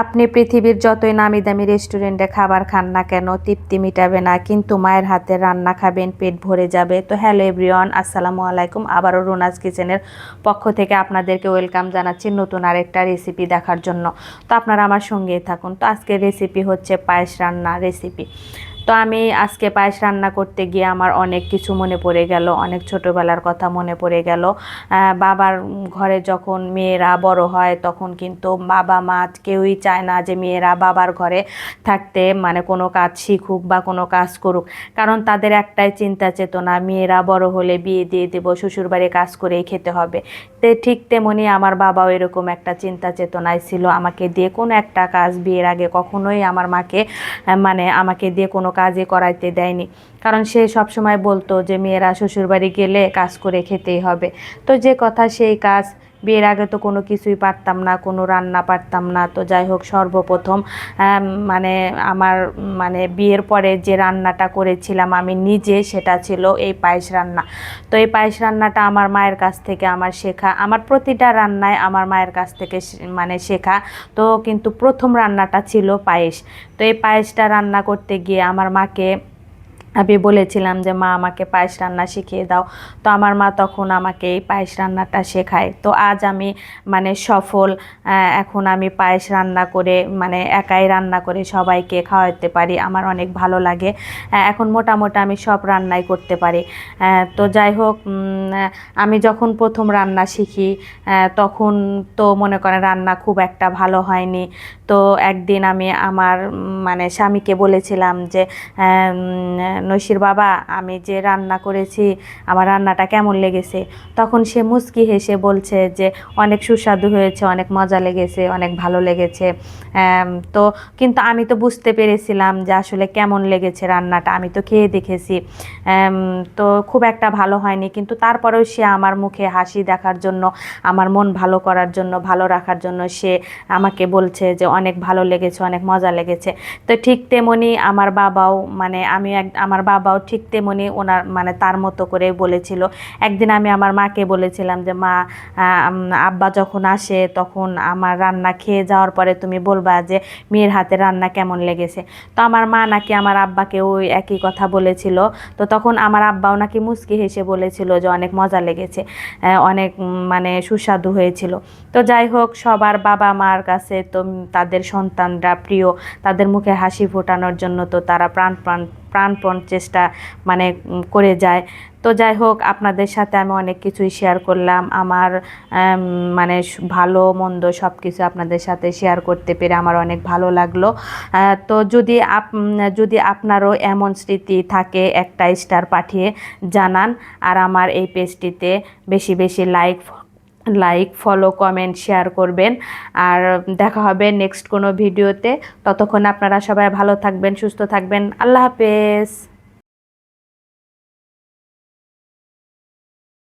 আপনি পৃথিবীর যতই নামি দামি রেস্টুরেন্টে খাবার খান না কেন, তৃপ্তি মিটাবে না, কিন্তু মায়ের হাতে রান্না খাবেন, পেট ভরে যাবে। তো হ্যালো এভরিওয়ান, আসসালামু আলাইকুম। আবারও রোনাজ কিচেনের পক্ষ থেকে আপনাদেরকে ওয়েলকাম জানাচ্ছি নতুন আরেকটা রেসিপি দেখার জন্য। তো আপনারা আমার সঙ্গেই থাকুন। তো আজকের রেসিপি হচ্ছে পায়েস রান্না রেসিপি। তো আমি আজকে পায়েস রান্না করতে গিয়ে আমার অনেক কিছু মনে পড়ে গেল, অনেক ছোটোবেলার কথা মনে পড়ে গেল। বাবার ঘরে যখন মেয়েরা বড় হয় তখন কিন্তু বাবা মা কেউই চায় না যে মেয়েরা বাবার ঘরে থাকতে মানে কোনো কাজ শিখুক বা কোনো কাজ করুক। কারণ তাদের একটাই চিন্তা চেতনা, মেয়েরা বড় হলে বিয়ে দিয়ে দেবো, শ্বশুরবাড়ি কাজ করেই খেতে হবে। তে ঠিক তেমনি আমার বাবাও এরকম একটা চিন্তা চেতনায় ছিল, আমাকে দিয়ে কোনো একটা কাজ বিয়ের আগে কখনোই আমার মাকে মানে আমাকে দিয়ে কোনো কাজই করাইতে দেয়নি। কারণ সে সবসময় বলতো যে, মেয়েরা শ্বশুরবাড়ি গেলে কাজ করে খেতেই হবে। তো যে কথা সেই কাজ বিয়ের আগে তো কোনো কিছুই পারতাম না, কোনো রান্না পারতাম না। তো যাই হোক, সর্বপ্রথম মানে আমার মানে বিয়ের পরে যে রান্নাটা করেছিলাম আমি নিজে, সেটা ছিল এই পায়েস রান্না। তো এই পায়েস রান্নাটা আমার মায়ের কাছ থেকে আমার শেখা, আমার প্রতিটা রান্নায় আমার মায়ের কাছ থেকে মানে শেখা। তো কিন্তু প্রথম রান্নাটা ছিল পায়েস। তো এই পায়েসটা রান্না করতে গিয়ে আমার মাকে আমি বলেছিলাম যে, মা, আমাকে পায়েস রান্না শিখিয়ে দাও। তো আমার মা তখন আমাকে এই পায়েস রান্নাটা শেখায়। তো আজ আমি মানে সফল এখন আমি পায়েস রান্না করে মানে একাই রান্না করে সবাইকে খাওয়াতে পারি। আমার অনেক ভালো লাগে। এখন মোটামুটি আমি সব রান্নাই করতে পারি। তো যাই হোক আমি যখন প্রথম রান্না শিখি তখন তো মনে করেন রান্না খুব একটা ভালো হয়নি। তো একদিন আমি আমার মানে স্বামীকে বলেছিলাম যে নৈশির বাবা, আমি যে রান্না করেছি, আমার রান্নাটা কেমন লেগেছে? তখন সে মুচকি হেসে বলছে যে, অনেক সুস্বাদু হয়েছে, অনেক মজা লেগেছে, অনেক ভালো লেগেছে। তো কিন্তু আমি তো বুঝতে পেরেছিলাম যে, আসলে কেমন লেগেছে রান্নাটা, আমি তো খেয়ে দেখেছি। তো খুব একটা ভালো হয়নি, কিন্তু তারপরেও সে আমার মুখে হাসি দেখার জন্য, আমার মন ভালো করার জন্য, ভালো রাখার জন্য সে আমাকে বলছে যে, অনেক ভালো লেগেছে, অনেক মজা লেগেছে। তো ঠিক তেমনি আমার বাবাও মানে আমি এক আমার বাবাও ঠিক তেমনি ওনার মানে তার মতো করে বলেছিল। একদিন আমি আমার মাকে বলেছিলাম যে, মা আব্বা যখন আসে তখন আমার রান্না খেয়ে যাওয়ার পরে তুমি বলবা যে, মেয়ের হাতে রান্না কেমন লেগেছে? তো আমার মা নাকি আমার আব্বাকে ওই একই কথা বলেছিল। তো তখন আমার আব্বাও নাকি মুচকি হেসে বলেছিল যে, অনেক মজা লেগেছে অনেক মানে সুস্বাদু হয়েছিল। তো যাই হোক, সবার বাবা মার কাছে তো, তাদের সন্তানরা প্রিয়, তাদের মুখে হাসি ফোটানোর জন্য তো তারা প্রাণ প্রাণ প্রাণপণ চেষ্টা মানে করে যায়। তো যাই হোক, আপনাদের সাথে আমি অনেক কিছুই শেয়ার করলাম। আমার মানে ভালো, মন্দ সব কিছু আপনাদের সাথে শেয়ার করতে পেরে আমার অনেক ভালো লাগল। তো যদি আপ যদি আপনারও এমন স্মৃতি থাকে, একটা স্টার পাঠিয়ে জানান। আর আমার এই পেজটিতে বেশি বেশি like like follow comment share করবেন। আর দেখা হবে নেক্সট কোনো ভিডিওতে ততক্ষণ আপনারা সবাই ভালো থাকবেন, সুস্থ থাকবেন। আল্লাহ হাফেজ।